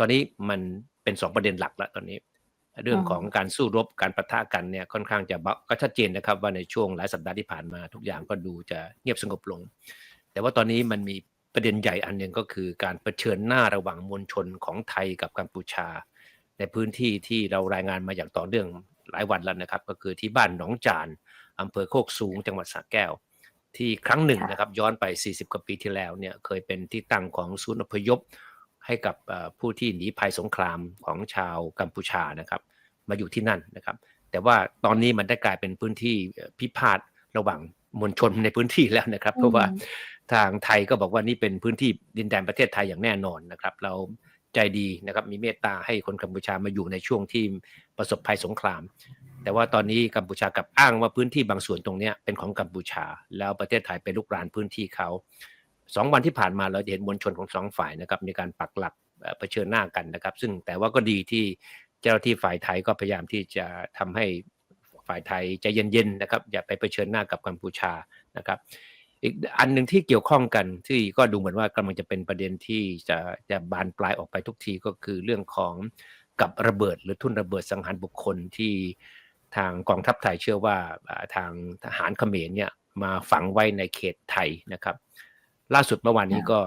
ตอนนี้มันเป็นสองประเด็นหลักแล้วตอนนี้ เรื่องของการสู้รบการปะทะกันเนี่ยค่อนข้างจะเบาก็ชัดเจนนะครับ ว่าในช่วงหลายสัปดาห์ที่ผ่านมาทุกอย่างก็ดูจะเงียบสงบลง แต่ว่าตอนนี้มันมีประเด็นใหญ่อันหนึ่งก็คือการเผชิญหน้าระหว่างมวลชนของไทยกับกัมพูชา ในพื้นที่ที่เรารายงานมาอย่างต่อเนื่องหลายวันแล้วนะครับ ก็คือที่บ้านหนองจานอำเภอโคกสูงจังหวัดสระแก้ว ที่ครั้งหนึ่งนะครับย้อนไป 40 กว่าปีที่แล้วเนี่ยเคยเป็นที่ตั้งของศูนย์อพยพ ให้กับเอ่อผู้ที่หนีภัยสงครามของชาวกัมพูชานะครับมาอยู่ที่นั่นนะครับ แต่ว่าตอนนี้มันได้กลายเป็นพื้นที่เอ่อพิพาทระหว่างมวลชนในพื้นที่แล้วนะครับ เพราะว่าทางไทยก็บอกว่านี่เป็นพื้นที่ดินแดนประเทศไทยอย่างแน่นอนนะครับ เราใจดีนะครับมีเมตตาให้คนกัมพูชามาอยู่ในช่วงที่ประสบภัยสงคราม แต่ว่าตอนนี้กัมพูชากลับอ้างว่าพื้นที่บางส่วนตรงเนี้ยเป็นของกัมพูชา แล้วประเทศไทยไปลุกรานพื้นที่เขา สองวันที่ผ่านมาเราจะเห็นมวลชนของสองฝ่ายนะครับมีการปักหลักเผชิญหน้ากันนะครับ ซึ่งแต่ว่าก็ดีที่เจ้าหน้าที่ฝ่ายไทยก็พยายามที่จะทำให้ฝ่ายไทยใจเย็นๆนะครับอย่าไปเผชิญหน้ากับกัมพูชานะครับ อีกอันหนึ่งที่เกี่ยวข้องกันที่ก็ดูเหมือนว่ากำลังจะเป็นประเด็นที่จะจะบานปลายออกไปทุกทีก็คือเรื่องของกับระเบิด หรือทุ่นระเบิดสังหารบุคคลที่ทางกองทัพไทยเชื่อว่าทางทหารเขมรเนี่ยมาฝังไว้ในเขตไทยนะครับ ล่าสุดเมื่อวานนี้ก็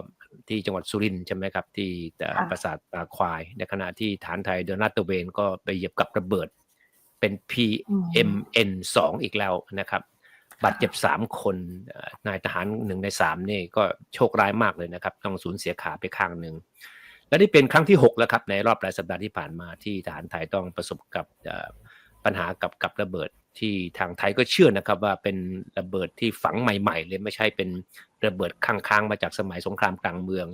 ที่จังหวัดสุรินทร์ใช่ไหมครับ ที่เอ่อค่ะปราสาทตาควาย ในขณะที่ฐานไทยเดินลาดตระเวนก็ไปเหยียบกับระเบิด เป็น PMN 2 อีกแล้วนะครับบาดเจ็บสามคนเอ่อนายทหารหนึ่งในสามนี่ก็โชคร้ายมากเลยนะครับ ต้องสูญเสียขาไปข้างหนึ่งและนี่เป็นครั้งที่ 6 แล้วครับ ในรอบหลายสัปดาห์ที่ผ่านมาที่ทหารไทยต้องประสบกับเอ่อปัญหากับกับระเบิด ที่ทางไทยก็เชื่อนะครับว่าเป็นระเบิดที่ฝังใหม่ๆเลยไม่ใช่เป็นระเบิดค้างๆมาจากสมัยสงครามกลางเมือง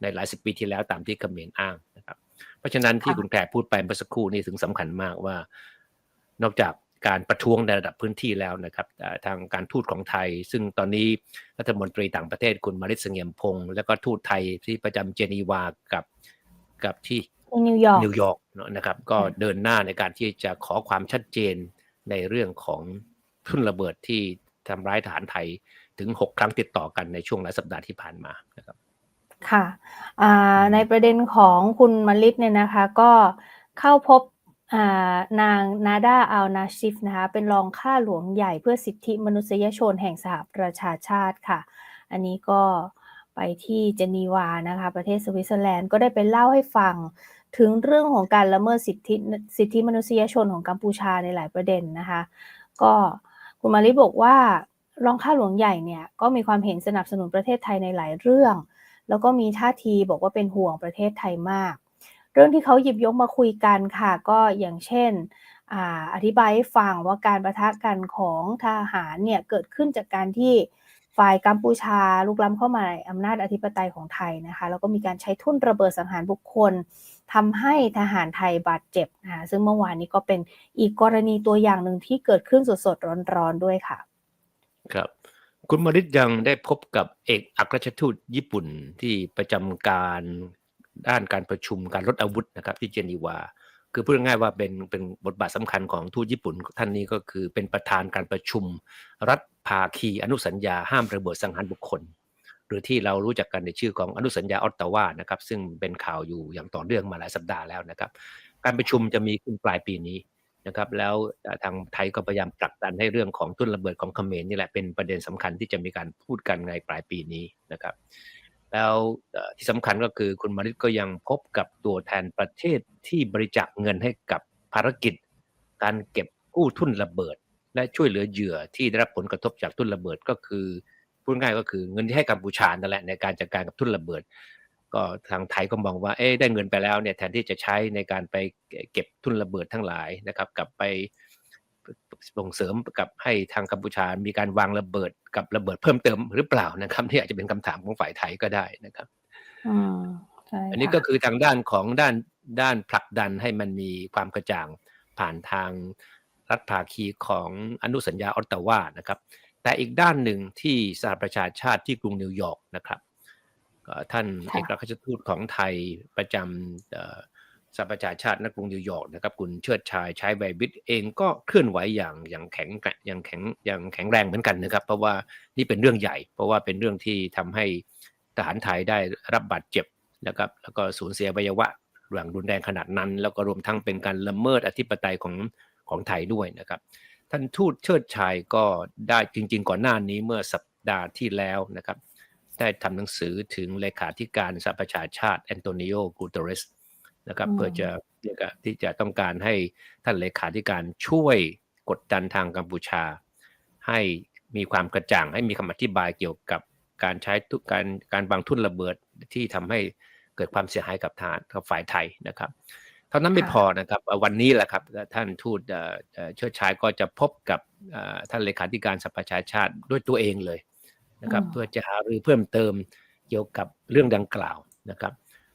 ในหลายสิบปีที่แล้วตามที่เขมรอ้างนะครับ เพราะฉะนั้นที่ค่ะคุณแพรพูดไปเมื่อสักครู่นี่ถึงสำคัญมากว่า นอกจากการประท้วงในระดับพื้นที่แล้วนะครับเอ่อทางการทูตของไทย ซึ่งตอนนี้รัฐมนตรีต่างประเทศคุณมาริสเสงี่ยมพงศ์แล้วก็ทูตไทยที่ประจำเจนีวากับกับที่ที่นิวยอร์กนิวยอร์กเนอะนะครับ ก็เดินหน้าในการที่จะขอความชัดเจน ในเรื่องของทุ่นระเบิดที่ทำร้ายฐานไทยถึง 6 ครั้งติดต่อกันในช่วงหลายสัปดาห์ที่ผ่านมานะครับค่ะในประเด็นของคุณมลิตเนี่ยนะคะก็เข้าพบนางนาดาอัลนาชิฟนะคะเป็นรองข้าหลวงใหญ่เพื่อสิทธิมนุษยชนแห่งสหประชาชาติค่ะ อันนี้ก็ไปที่เจนีวานะคะประเทศสวิตเซอร์แลนด์ก็ได้ไปเล่าให้ฟัง ถึงเรื่องของการละเมิดสิทธิสิทธิมนุษยชนของกัมพูชาในหลายประเด็นนะคะ ก็คุณมาริบอกว่ารองข้าหลวงใหญ่เนี่ยก็มีความเห็นสนับสนุนประเทศไทยในหลายเรื่อง แล้วก็มีท่าทีบอกว่าเป็นห่วงประเทศไทยมาก เรื่องที่เขาหยิบยกมาคุยกันค่ะ ก็อย่างเช่นออธิบายให้ฟังว่าการประทะกันของทหารเนี่ยเกิดขึ้นจากการที่ ฝ่ายกัมพูชาลุกล้ำเข้ามาในอำนาจอธิปไตยของไทยนะคะแล้วก็มีการใช้ทุ่นระเบิดสังหารบุคคลทำให้ทหารไทยบาดเจ็บนะคะซึ่งเมื่อวานนี้ก็เป็นอีกกรณีตัวอย่างหนึ่งที่เกิดขึ้นสดๆร้อนๆด้วยค่ะ ครับ คุณมริตยังได้พบกับเอกอัครราชทูตญี่ปุ่นที่ประจำการด้านการประชุมการลดอาวุธนะครับที่เจนีวา คือพูดง่ายๆว่าเป็นเป็นบทบาทสำคัญของทูตญี่ปุ่น ท่านนี้ก็คือเป็นประธานการประชุม รัฐภาคีอนุสัญญาห้ามระเบิดสังหารบุคคล หรือที่เรารู้จักกันในชื่อของอนุสัญญาออตตาวานะครับ ซึ่งเป็นข่าวอยู่อย่างต่อเนื่องมาหลายสัปดาห์แล้วนะครับ การประชุมจะมีขึ้นปลายปีนี้นะครับ แล้วทางไทยก็พยายามผลักดันให้เรื่องของทุนระเบิดของเขมรนี่แหละเป็นประเด็นสำคัญที่จะมีการพูดกันในปลายปีนี้นะครับ แล้วที่สำคัญก็คือคุณมาริตก็ยังพบกับตัวแทนประเทศที่บริจาคเงินให้กับภารกิจ การเก็บกู้ทุนระเบิด และช่วยเหลือเหยื่อที่ได้รับผลกระทบจากทุนระเบิดก็คือพูดง่ายก็คือเงินที่ให้กัมพูชานั่นแหละในการจัดการกับทุนระเบิด ก็ทางไทยก็มองว่าเอ๊ได้เงินไปแล้วเนี่ยแทนที่จะใช้ในการไปเก็บทุนระเบิดทั้งหลายนะครับกลับไป ส่งเสริมกับให้ทางกัมพูชา มีการวางระเบิดกับระเบิดเพิ่มเติมหรือเปล่านะครับที่อาจจะเป็นคำถามของฝ่ายไทยก็ได้นะครับอืมใช่อันนี้ค่ะก็คือทางด้านของด้านด้านผลักดันให้มันมีความกระจ่างผ่านทางรัฐภาคีของอนุสัญญาออตตาวานะครับ แต่อีกด้านหนึ่งที่สหประชาชาติที่กรุงนิวยอร์กนะครับก็ท่านค่ะเอกอัครราชทูตของไทยประจำเอ่อ สหประชาชาติณกรุงนิวยอร์กนะครับคุณเชิดชายใช้ไวบิทเองก็เคลื่อนไหวอย่างอย่างแข็งแกร่งอย่างแข็งอย่างแข็งแรงเหมือนกันนะครับ เพราะว่านี่เป็นเรื่องใหญ่ เพราะว่าเป็นเรื่องที่ทำให้ทหารไทยได้รับบาดเจ็บนะครับแล้วก็สูญเสียวัยวะอย่างรุนแรงขนาดนั้น แล้วก็รวมทั้งเป็นการละเมิดอธิปไตยของของไทยด้วยนะครับ ท่านทูตเชิดชัยก็ได้จริง ๆ ก่อนหน้านี้เมื่อสัปดาห์ที่แล้วนะครับ ได้ทำหนังสือถึงเลขาธิการสหประชาชาติแอนโตนิโอกูเตเรส นะครับอืมเพื่อจะเรียกว่าที่จะต้องการให้ท่านเลขาธิการช่วยกดดันทางกัมพูชา ให้มีความกระจ่างให้มีคำอธิบายเกี่ยวกับการใช้ทุกการการวางทุ่นระเบิดที่ทำให้เกิดความเสียหายกับทางกับฝ่ายไทยนะครับเท่านั้นไม่ค่ะพอนะครับเอ่อวันนี้แหละครับท่านทูตเอ่อเอ่อเชิดชายก็จะพบกับเอ่อท่านเลขาธิการสหประชาชาติด้วยตัวเองเลยนะครับอืมเพื่อจะหารือเพิ่มเติมเกี่ยวกับเรื่องดังกล่าวนะครับ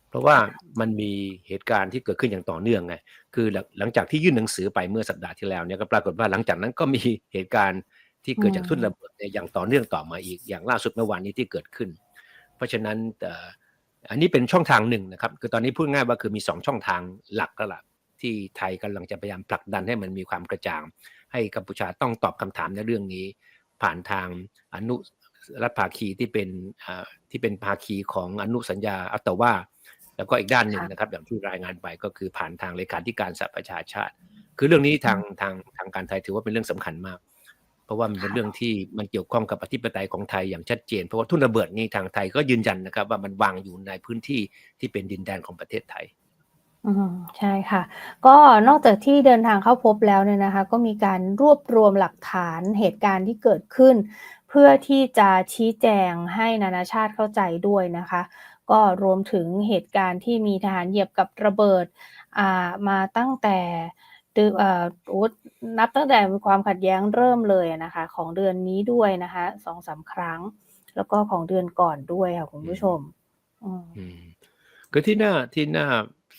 เพราะว่ามันมีเหตุการณ์ที่เกิดขึ้นอย่างต่อเนื่องไงคือหลังจากที่ยื่นหนังสือไปเมื่อสัปดาห์ที่แล้วเนี่ยก็ปรากฏว่าหลังจากนั้นก็มีเหตุการณ์ที่เกิดจากทุ่นระเบิดอย่างต่อเนื่องต่อมาอีกอย่างล่าสุดเมื่อวานนี้ที่เกิดขึ้น เพราะฉะนั้นอันนี้เป็นช่องทางหนึ่งนะครับ คือตอนนี้พูดง่ายว่าคือมีสองช่องทางหลักก็ละที่ไทยกำลังจะพยายามผลักดันให้มันมีความกระจ่าง ให้กัมพูชาต้องตอบคำถามในเรื่องนี้ ผ่านทางอนุรัฐภาคีที่เป็นที่เป็นภาคีของอนุสัญญาอัตตว่า แล้วก็อีกด้านหนึ่งค่ะนะครับ อย่างที่รายงานไปก็คือผ่านทางเลขาธิการสหประชาชาติ คือเรื่องนี้ทางทางทางการไทยถือว่าเป็นเรื่องสำคัญมาก เพราะว่ามันเป็นค่ะเรื่องที่มันเกี่ยวข้องกับอธิปไตยของไทยอย่างชัดเจน เพราะว่าทุ่นระเบิดนี้ทางไทยก็ยืนยันนะครับ ว่ามันวางอยู่ในพื้นที่ที่เป็นดินแดนของประเทศไทยอืมใช่ค่ะ ก็นอกจากที่เดินทางเข้าพบแล้วเนี่ยนะคะ ก็มีการรวบรวมหลักฐานเหตุการณ์ที่เกิดขึ้น เพื่อที่จะชี้แจงให้นานาชาติเข้าใจด้วยนะคะ ก็รวมถึงเหตุการณ์ที่มีทหารเหยียบกับระเบิดอ่ามาตั้งแต่เดือนเอ่อโอ้นับตั้งแต่มีความขัดแย้งเริ่มเลยนะคะ ของเดือนนี้ด้วยนะคะสองสามครั้ง แล้วก็ของเดือนก่อนด้วยค่ะคุณผู้ชมอืมอืมคือที่น่าที่น่า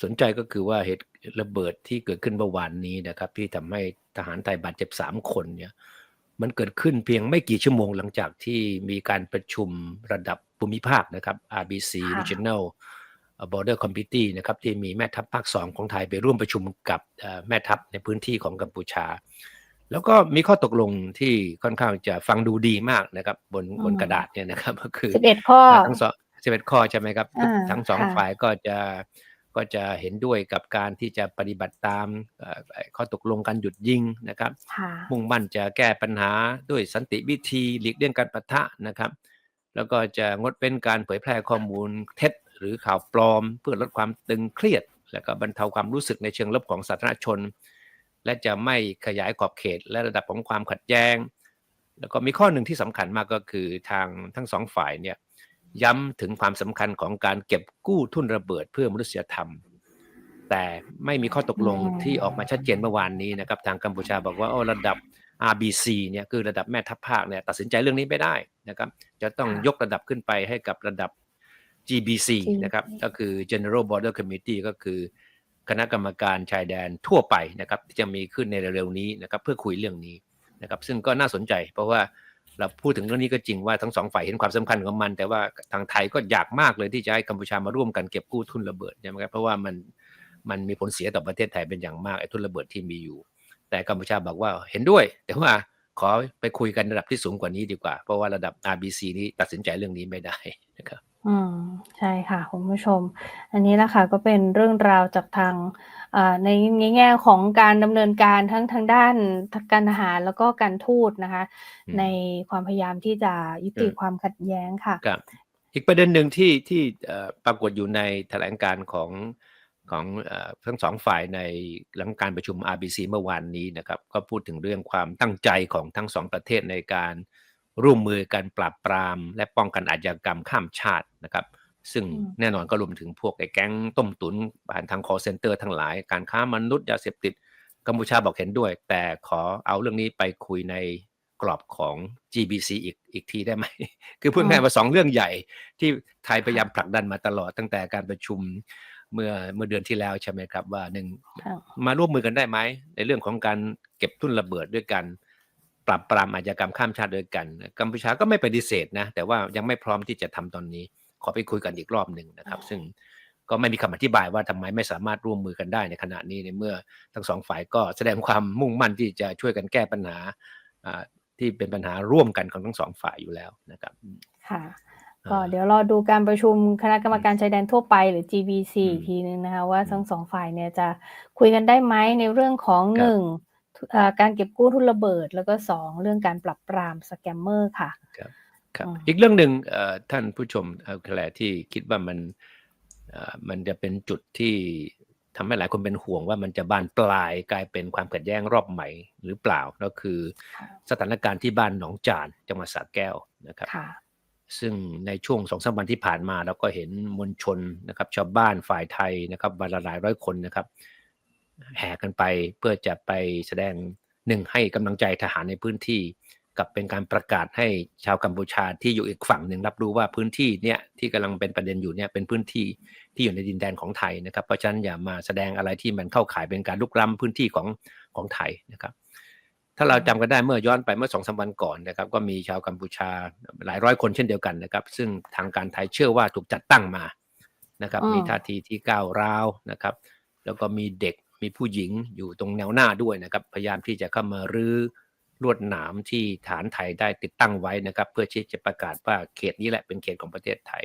สนใจก็คือว่าเหตุระเบิดที่เกิดขึ้นเมื่อวานนี้นะครับ ที่ทำให้ทหารไทยบาดเจ็บสามคนเนี่ย มันเกิดขึ้นเพียงไม่กี่ชั่วโมงหลังจากที่มีการประชุมระดับภูมิภาคนะครับ RBC ค่ะ Regional Border Committee นะครับที่มีแม่ทัพภาคสองของไทยไปร่วมประชุมกับเอ่อแม่ทัพในพื้นที่ของกัมพูชา แล้วก็มีข้อตกลงที่ค่อนข้างจะฟังดูดีมากนะครับ บนบนอืมกระดาษเนี่ยนะครับก็คือสิบเอ็ดข้อทั้งสองสิบเอ็ดข้อใช่ไหมครับอ่าทั้งสองค่ะฝ่ายก็จะ ก็จะเห็นด้วยกับการที่จะปฏิบัติตามเอ่อข้อตกลงการหยุดยิงนะครับค่ะมุ่งมั่นจะแก้ปัญหาด้วยสันติวิธีหลีกเลี่ยงการปะทะนะครับ แล้วก็จะงดเว้นการเผยแพร่ข้อมูลเท็จ หรือข่าวปลอม เพื่อลดความตึงเครียด และก็บรรเทาความรู้สึกในเชิงลบของสาธารณชน และจะไม่ขยายขอบเขตและระดับของความขัดแย้ง แล้วก็มีข้อหนึ่งที่สำคัญมากก็คือทางทั้งสองฝ่ายเนี่ย ย้ำถึงความสำคัญของการเก็บกู้ทุนระเบิดเพื่อมนุษยธรรม แต่ไม่มีข้อตกลงอืมที่ออกมาชัดเจนเมื่อวานนี้นะครับทางกัมพูชาบอกว่าโอ้ระดับ RBC เนี่ยคือระดับแม่ทัพภาคเนี่ยตัดสินใจเรื่องนี้ไม่ได้นะครับจะต้องค่ะยกระดับขึ้นไปให้กับระดับ GBC นะครับก็คือ General Border Committee ก็คือคณะกรรมการชายแดนทั่วไปนะครับที่จะมีขึ้นในเร็วๆนี้นะครับเพื่อคุยเรื่องนี้นะครับซึ่งก็น่าสนใจเพราะว่า เราพูดถึงเรื่องนี้ก็จริงว่าทั้งสองฝ่ายเห็นความสำคัญของมัน แต่ว่าทางไทยก็อยากมากเลยที่จะให้กัมพูชามาร่วมกันเก็บกู้ทุนระเบิดใช่ไหมครับเพราะว่ามันมันมีผลเสียต่อประเทศไทยเป็นอย่างมากไอ้ทุนระเบิดที่มีอยู่ แต่กัมพูชาบอกว่าเห็นด้วย แต่ว่าขอไปคุยกันระดับที่สูงกว่านี้ดีกว่า เพราะว่าระดับ RBC นี้ตัดสินใจเรื่องนี้ไม่ได้นะครับ อืม ใช่ค่ะคุณผู้ชม อันนี้แหละค่ะก็เป็นเรื่องราวจากทางอ่าในในแง่ของการดำเนินการทั้งทางด้านการทหารแล้วก็การทูตนะคะ อืมในความพยายามที่จะยุติเออความขัดแย้งค่ะ ครับ อีกประเด็นหนึ่งที่ที่เอ่อปรากฏอยู่ในแถลงการณ์ของของเอ่อทั้งสองฝ่ายในหลังการประชุม RBC เมื่อวานนี้นะครับ ก็พูดถึงเรื่องความตั้งใจของทั้งสองประเทศในการ ร่วมมือกันปราบปราม และป้องกันอาชญากรรมข้ามชาตินะครับ ซึ่งอืมแน่นอนก็รวมถึงพวกไอ้แก๊งต้มตุนผ่านทาง call center ทั้งหลาย การค้ามนุษย์ยาเสพติดกัมพูชาบอกเห็นด้วย แต่ขอเอาเรื่องนี้ไปคุยในกรอบของ GBC อีกอีกทีได้ไหม คือพูดง่ายๆว่าสองเรื่องใหญ่ที่ไทยพยายามผลักดันมาตลอดตั้งแต่การประชุมเมื่อเมื่อเดือนที่แล้วใช่ไหมครับว่าหนึ่งค่ะมาร่วมมือกันได้ไหมในเรื่องของการเก็บทุนระเบิดด้วยกัน ปราบปรามอาชญากรรมข้ามชาติด้วยกัน กัมพูชาก็ไม่ปฏิเสธนะ แต่ว่ายังไม่พร้อมที่จะทำตอนนี้ ขอไปคุยกันอีกรอบหนึ่งนะครับ ซึ่งก็ไม่มีคำอธิบายว่าทำไมไม่สามารถร่วมมือกันได้ในขณะนี้ในเมื่อทั้งสองฝ่ายก็แสดงความมุ่งมั่นที่จะช่วยกันแก้ปัญหาอ่าที่เป็นปัญหาร่วมกันของทั้งสองฝ่ายอยู่แล้วนะครับค่ะก็อ่าเดี๋ยวรอดูการประชุมคณะกรรมการชายแดนทั่วไปหรือ GBC อืมอีกทีนึงนะคะว่าอืมทั้งสองฝ่ายเนี่ยจะคุยกันได้ไหมในเรื่องของครับหนึ่งเอ่อ การเก็บกู้ทุนระเบิด แล้วก็สองเรื่องการปรับปรามสแกมเมอร์ค่ะครับอืมอีกเรื่องหนึ่งเอ่อท่านผู้ชมเอ่อแคลที่คิดว่ามันเอ่อมันจะเป็นจุดที่ทำให้หลายคนเป็นห่วงว่ามันจะบานปลายกลายเป็นความขัดแย้งรอบใหม่หรือเปล่าก็คือค่ะสถานการณ์ที่บ้านหนองจานจังหวัดสระแก้วนะครับค่ะซึ่งในช่วงสองสามวันที่ผ่านมาเราก็เห็นมวลชนนะครับ ชาวบ้านฝ่ายไทยนะครับวันละหลายร้อยคนนะครับ แห่กันไปเพื่อจะไปแสดงหนึ่งให้กำลังใจทหารในพื้นที่ กับเป็นการประกาศให้ชาวกัมพูชาที่อยู่อีกฝั่งหนึ่งรับรู้ว่าพื้นที่เนี่ยที่กำลังเป็นประเด็นอยู่เนี่ยเป็นพื้นที่ที่อยู่ในดินแดนของไทยนะครับ เพราะฉะนั้นอย่ามาแสดงอะไรที่มันเข้าข่ายเป็นการลุกล้ำพื้นที่ของของไทยนะครับถ้าเราจำกันได้เมื่อย้อนไปเมื่อสองสามวันก่อนนะครับก็มีชาวกัมพูชาหลายร้อยคนเช่นเดียวกันนะครับ ซึ่งทางการไทยเชื่อว่าถูกจัดตั้งมานะครับอืมมีท่าทีที่ก้าวร้าวนะครับ แล้วก็มีเด็ก มีผู้หญิงอยู่ตรงแนวหน้าด้วยนะครับ พยายามที่จะเข้ามารื้อลวดหนามที่ฐานไทยได้ติดตั้งไว้นะครับ เพื่อที่จะประกาศว่าเขตนี้แหละเป็นเขตของประเทศไทย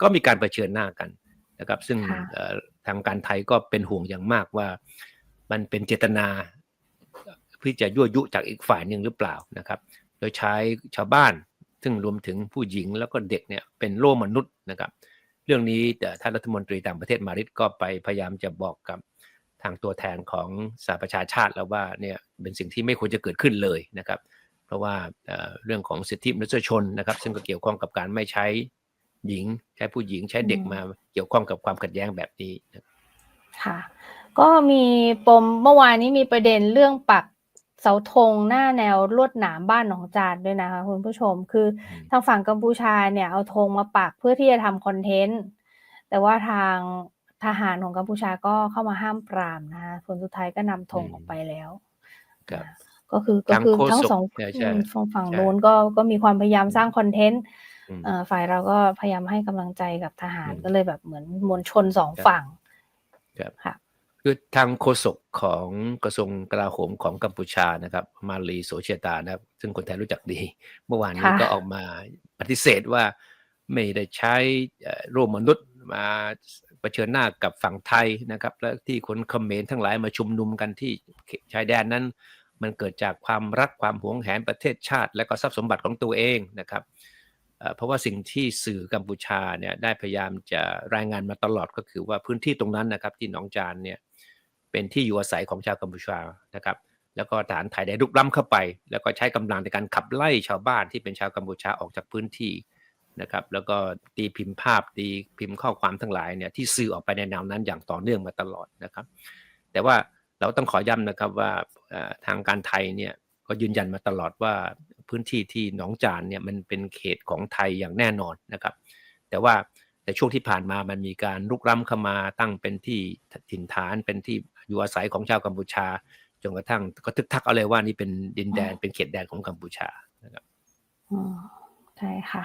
ก็มีการเผชิญหน้ากันนะครับ ซึ่งค่ะเอ่อทางการไทยก็เป็นห่วงอย่างมากว่า มันเป็นเจตนาเพื่อจะยั่วยุจากอีกฝ่ายหนึ่งหรือเปล่านะครับ โดยใช้ชาวบ้าน ซึ่งรวมถึงผู้หญิงแล้วก็เด็กเนี่ยเป็นโล่มนุษย์นะครับ เรื่องนี้แต่ท่านรัฐมนตรีต่างประเทศมาริดก็ไปพยายามจะบอกกับ ทางตัวแทนของสหประชาชาติแล้วว่าเนี่ยเป็นสิ่งที่ไม่ควรจะเกิดขึ้นเลยนะครับ เพราะว่าเอ่อเรื่องของสิทธิมนุษยชนนะครับ ซึ่งก็เกี่ยวข้องกับการไม่ใช้หญิง ใช้ผู้หญิงใช้เด็กอืมมาเกี่ยวข้องกับความขัดแย้งแบบนี้นะครับค่ะ ก็มีปมเมื่อวานนี้มีประเด็นเรื่องปักเสาธงหน้าแนวลวดหนามบ้านหนองจานด้วยนะคะคุณผู้ชมคืออืมทางฝั่งกัมพูชาเนี่ยเอาธงมาปักเพื่อที่จะทำคอนเทนต์แต่ว่าทาง ทหารของกัมพูชาก็เข้ามาห้ามปรามนะคะผลสุดท้ายก็นำธงออกไปแล้วครับก็คือก็ทางคือโฆษกทั้งสองใช่ใช่อืมฝั่งฝั่งใช่โน้นก็ก็มีความพยายามสร้างคอนเทนต์อืมเอ่อฝ่ายเราก็พยายามให้กำลังใจกับทหารอืมก็เลยแบบเหมือนมวลชนสองครับฝั่งครับค่ะคือทางโฆษกของกระทรวงกลาโหมของกัมพูชานะครับ มาลีโสเชตานะครับ ซึ่งคนไทยรู้จักดี เมื่อวานนี้ค่ะก็ออกมาปฏิเสธว่าไม่ได้ใช้เอ่อโรคมนุษย์มา เผชิญหน้ากับฝั่งไทยนะครับ และที่คนเขมรทั้งหลายมาชุมนุมกันที่ชายแดนนั้น มันเกิดจากความรักความหวงแหนประเทศชาติ และก็ทรัพย์สมบัติของตัวเองนะครับเพราะว่าสิ่งที่สื่อกัมพูชาเนี่ยได้พยายามจะรายงานมาตลอดก็คือว่าพื้นที่ตรงนั้นนะครับที่หนองจานเนี่ยเป็นที่อยู่อาศัยของชาวกัมพูชานะครับ แล้วก็ทหารไทยได้ลุกล้ำเข้าไป แล้วก็ใช้กำลังในการขับไล่ชาวบ้านที่เป็นชาวกัมพูชาออกจากพื้นที่ นะครับ แล้วก็ตีพิมพ์ภาพตีพิมพ์ข้อความทั้งหลายเนี่ยที่สื่อออกไปในแนวนั้นอย่างต่อเนื่องมาตลอดนะครับ แต่ว่าเราต้องขอย้ำนะครับว่าเอ่อทางการไทยเนี่ยก็ยืนยันมาตลอดว่าพื้นที่ที่หนองจานเนี่ยมันเป็นเขตของไทยอย่างแน่นอนนะครับ แต่ว่าแต่ช่วงที่ผ่านมามันมีการลุกล้ำเข้ามาตั้งเป็นที่ถิ่นฐานเป็นที่อยู่อาศัยของชาวกัมพูชาจนกระทั่งก็ทึกทักเอาเลยว่านี่เป็นดินแดนเป็นเขตแดนของกัมพูชานะครับอืมใช่ค่ะ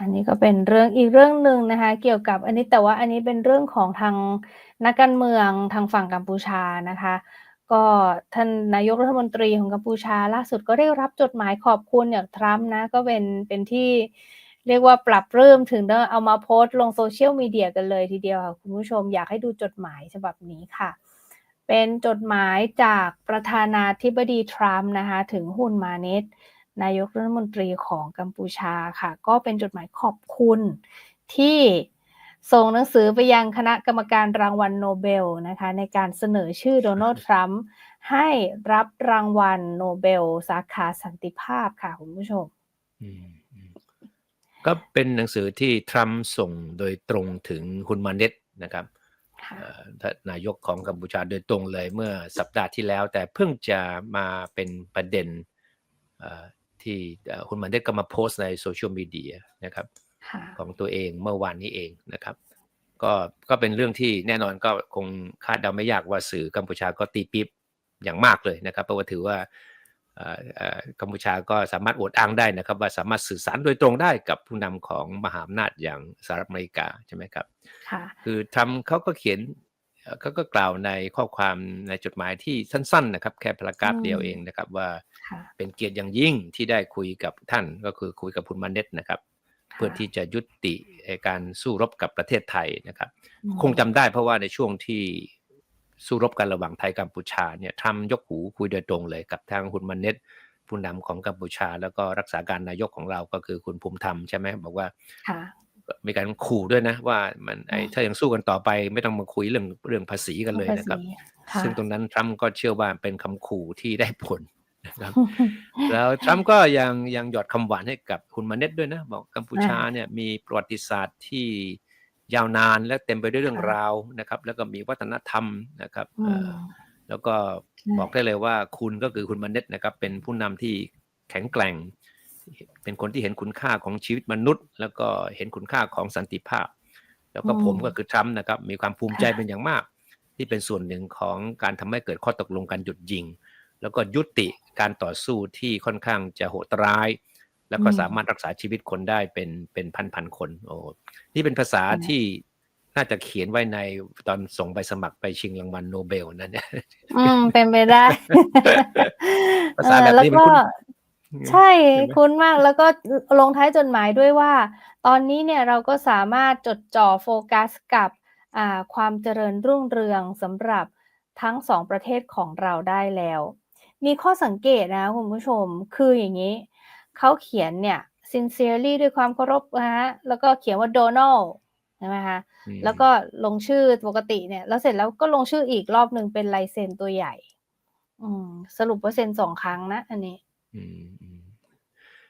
อันนี้ก็เป็นเรื่องอีกเรื่องหนึ่งนะคะ เกี่ยวกับอันนี้แต่ว่าอันนี้เป็นเรื่องของทางนักการเมืองทางฝั่งกัมพูชานะคะ ก็ท่านนายกรัฐมนตรีของกัมพูชา ล่าสุดก็ได้รับจดหมายขอบคุณจากทรัมป์นะก็เป็นเป็นที่เรียกว่าปรับเริ่มถึงเอามาโพสต์ลงโซเชียลมีเดียกันเลยทีเดียวค่ะคุณผู้ชมอยากให้ดูจดหมายฉบับนี้ค่ะ เป็นจดหมายจากประธานาธิบดีทรัมป์นะคะถึงฮุนมาเนต นายกรัฐมนตรีของกัมพูชาค่ะ ก็เป็นจดหมายขอบคุณที่ส่งหนังสือไปยังคณะกรรมการรางวัลโนเบลนะคะ ในการเสนอชื่อโดนัลด์ทรัมป์ให้รับรางวัลโนเบลสาขาสันติภาพค่ะคุณผู้ชมอืมอืมก็เป็นหนังสือที่ทรัมป์ส่งโดยตรงถึงคุณมาเน็ตนะครับค่ะเอ่อท่านนายกของกัมพูชาโดยตรงเลยเมื่อสัปดาห์ที่แล้ว แต่เพิ่งจะมาเป็นประเด็นเอ่อ ที่เอ่อคุณมาเน็ตก็มาโพสต์ในโซเชียลมีเดียนะครับค่ะของตัวเองเมื่อวานนี้เองนะครับ ก็ก็เป็นเรื่องที่แน่นอนก็คงคาดเดาไม่ยากว่าสื่อกัมพูชาก็ตีปี๊บอย่างมากเลยนะครับ เพราะว่าถือว่าเอ่อเอ่อกัมพูชาก็สามารถอวดอ้างได้นะครับ ว่าสามารถสื่อสารโดยตรงได้กับผู้นำของมหาอำนาจอย่างสหรัฐอเมริกาใช่ไหมครับค่ะคือทำเขาก็เขียน เอ่อเขาก็กล่าวในข้อความในจดหมายที่สั้น ๆ นะครับ แค่พารากราฟอืมเดียวเองนะครับ ว่าค่ะเป็นเกียรติอย่างยิ่งที่ได้คุยกับท่านก็คือคุยกับคุณมาเน็ตนะครับพื่อที่จะยุติไอ้การสู้รบกับประเทศไทยนะครับอืมคงจำได้เพราะว่าในช่วงที่สู้รบกันระหว่างไทยกัมพูชาเนี่ยทรัมป์ยกหูคุยโดยตรงเลยกับทางคุณมาเน็ตผู้นำของกัมพูชา แล้วก็รักษาการนายกของเราก็คือคุณภูมิธรรมใช่ไหมบอกว่าค่ะ มีการขู่ด้วยนะ ว่ามันไอ้อืมถ้ายังสู้กันต่อไป ไม่ต้องมาคุยเรื่องเรื่องภาษีกันเลยนะครับค่ะซึ่งตรงนั้นทรัมป์ก็เชื่อว่าเป็นคำขู่ที่ได้ผลนะครับแล้วทรัมป์ก็ยังยังหยอดคำหวานให้กับคุณมาเน็ตด้วยนะ บอกกัมพูชาเนี่ยมีประวัติศาสตร์ที่ยาวนานและเต็มไปด้วยเรื่องค่ะราวนะครับ แล้วก็มีวัฒนธรรมนะครับอืเอ่มอแล้วก็ใช่บอกได้เลยว่าคุณก็คือคุณมาเน็ตนะครับ เป็นผู้นำที่แข็งแกร่ง เป็นคนที่เห็นคุณค่าของชีวิตมนุษย์ แล้วก็เห็นคุณค่าของสันติภาพ แล้วก็อืมผมก็คือทรัมป์นะครับ มีความภูมิใจค่ะเป็นอย่างมาก ที่เป็นส่วนหนึ่งของการทำให้เกิดข้อตกลงการหยุดยิง แล้วก็ยุติการต่อสู้ที่ค่อนข้างจะโหดร้าย แล้วก็อืมสามารถรักษาชีวิตคนได้เป็นเป็นพันพันๆคน โอ้นี่เป็นภาษาอืมที่น่าจะเขียนไว้ในตอนส่งใบสมัครไปชิงรางวัลโนเบลนั่นเนี่ยอืมเป็นไปได้ ภาษาแบบนี้เออแล้วมันก็คุ้น ใช่ใช่ไหมคุ้นมากแล้วก็ลงท้ายจดหมายด้วยว่า ตอนนี้เนี่ยเราก็สามารถจดจ่อโฟกัสกับอ่าความเจริญรุ่งเรืองสำหรับทั้งสองประเทศของเราได้แล้ว มีข้อสังเกตนะคุณผู้ชมคืออย่างนี้ เขาเขียนเนี่ย sincerely ด้วยความเคารพนะฮะแล้วก็เขียนว่า Donald ใช่ไหมคะอืมแล้วก็ลงชื่อปกติเนี่ย แล้วเสร็จแล้วก็ลงชื่ออีกรอบหนึ่งเป็นลายเซ็นตัวใหญ่ อืมสรุปว่าเซ็นสองครั้งนะอันนี้ อืมอืม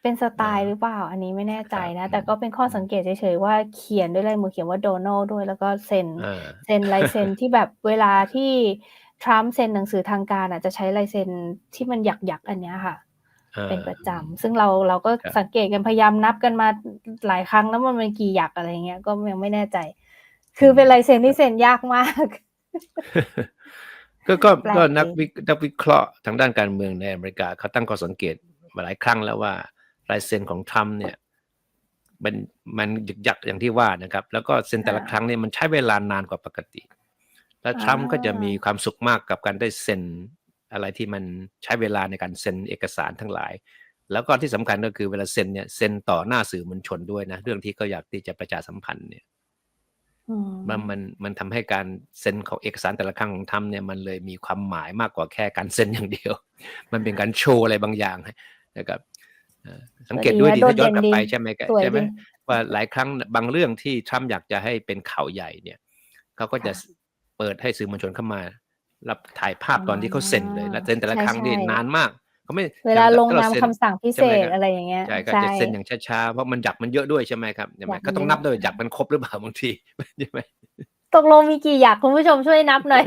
เป็นสไตล์อ่าหรือเปล่า อันนี้ไม่แน่ใจครับนะอืมแต่ก็เป็นข้อสังเกตเฉยๆว่าเขียนด้วยลายมือเขียนว่าโดนัลด้วยแล้วก็เซ็นอ่าเซ็นลายเซ็นที่แบบเวลาที่ทรัมป์เซ็นหนังสือทางการอะจะใช้ลายเซ็นที่มันหยักๆอันเนี้ยค่ะอ่าเป็นประจำซึ่งเราเราก็ครับสังเกตกันพยายามนับกันมาหลายครั้งแล้วมันเป็นกี่หยักอะไรเงี้ย ก็ยังไม่แน่ใจ คือเป็นลายเซ็นที่เซ็นยากมาก ก็ก็แปลกก็นักดีวินักวิเคราะห์ทางด้านการเมืองในอเมริกาเขาตั้งข้อสังเกตมาหลายครั้งแล้วว่าลายเซ็นของทรัมป์เนี่ยมันมันหยึกยักอย่างที่ว่านะครับ แล้วก็เซ็นแต่ละครั้งเนี่ยมันใช้เวลานานกว่าปกติ แล้วทรัมป์ก็จะมีความสุขมากกับการได้เซ็นอะไรที่มันใช้เวลาในการเซ็นเอกสารทั้งหลาย แล้วก็ที่สำคัญก็คือเวลาเซ็นเนี่ยเซ็นต่อหน้าสื่อมวลชนด้วยนะ เรื่องที่เขาอยากที่จะประชาสัมพันธ์เนี่ยอื มมันมันมันทำให้การเซ็นของเอกสารแต่ละครั้งของทำเนี่ยมันเลยมีความหมายมากกว่าแค่การเซ็นอย่างเดียว มันเป็นการโชว์อะไรบางอย่างนะครับเอ่อสังเกตด้วยดีถ้าย้อนกลับไปใช่ไหมครับสวยใช่ไหมดีว่าหลายครั้งบางเรื่องที่ทรัมป์อยากจะให้เป็นข่าวใหญ่เนี่ยเขาก็จะค่ะเปิดให้สื่อมวลชนเข้ามา รับถ่ายภาพตอนที่เขาเซ็นเลยอ่าแล้วเซ็นแต่ละครั้งนี่ใช่ใช่นานมาก เขาไม่เวลาลงถ้นามเซ็นคำสั่งพิเศใช่ไหมษครับอะไรอย่างเงี้ยใช่ก็จะเซ็นอย่างช้าๆเพราะมันหยักมันเยอะด้วยใช่ไหมครับใช่ไหมหยักมันก็ต้องเยอะนับด้วยหยักมันครบหรือเปล่าบางทีใช่ไหมตกลงมีกี่หยักคุณผู้ชมช่วยนับหน่อย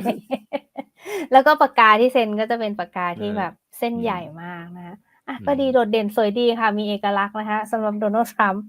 แล้วก็ปากกาที่เซ็นก็จะเป็นปากกาที่เออแบบเส้นอืมใหญ่มากนะอะอืมก็ดีโดดเด่นสวยดีค่ะ มีเอกลักษณ์นะคะสำหรับโดนัลด์ทรัมป์